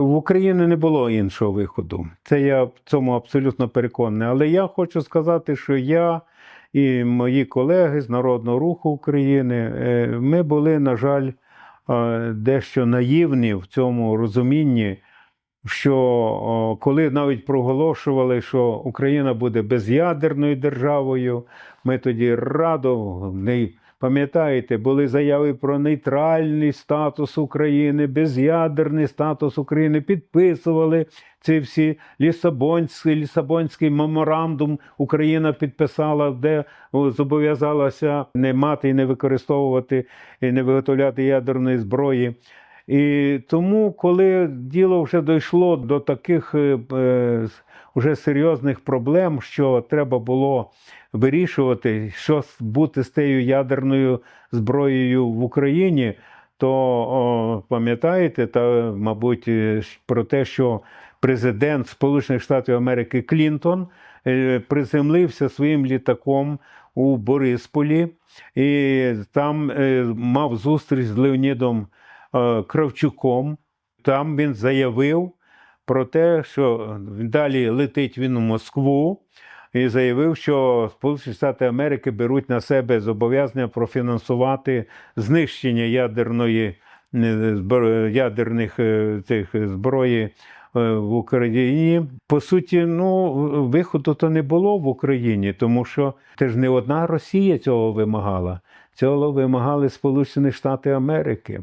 В Україні не було іншого виходу. Це я в цьому абсолютно переконаний. Але я хочу сказати, що я і мої колеги з Народного руху України е, ми були, на жаль, е, дещо наївні в цьому розумінні, що коли навіть проголошували, що Україна буде безядерною державою, ми тоді радо не пам'ятаєте, були заяви про нейтральний статус України, безядерний статус України, підписували ці всі Лісабонський, Лісабонський меморандум Україна підписала, де зобов'язалася не мати і не використовувати і не виготовляти ядерної зброї. І тому, коли діло вже дійшло до таких е, е, вже серйозних проблем, що треба було вирішувати, що бути з тією ядерною зброєю в Україні, то пам'ятаєте, та, мабуть, е, про те, що президент Сполучених Штатів Америки Клінтон е, приземлився своїм літаком у Борисполі, і там е, мав зустріч з Леонідом е, Кравчуком. Там він заявив про те, що далі летить він у Москву, і заявив, що Сполучені Штати Америки беруть на себе зобов'язання профінансувати знищення ядерної е, ядерних е, цих зброї е, в Україні. По суті, ну виходу то не було в Україні, тому що це ж не одна Росія цього вимагала. Цього вимагали Сполучені Штати Америки.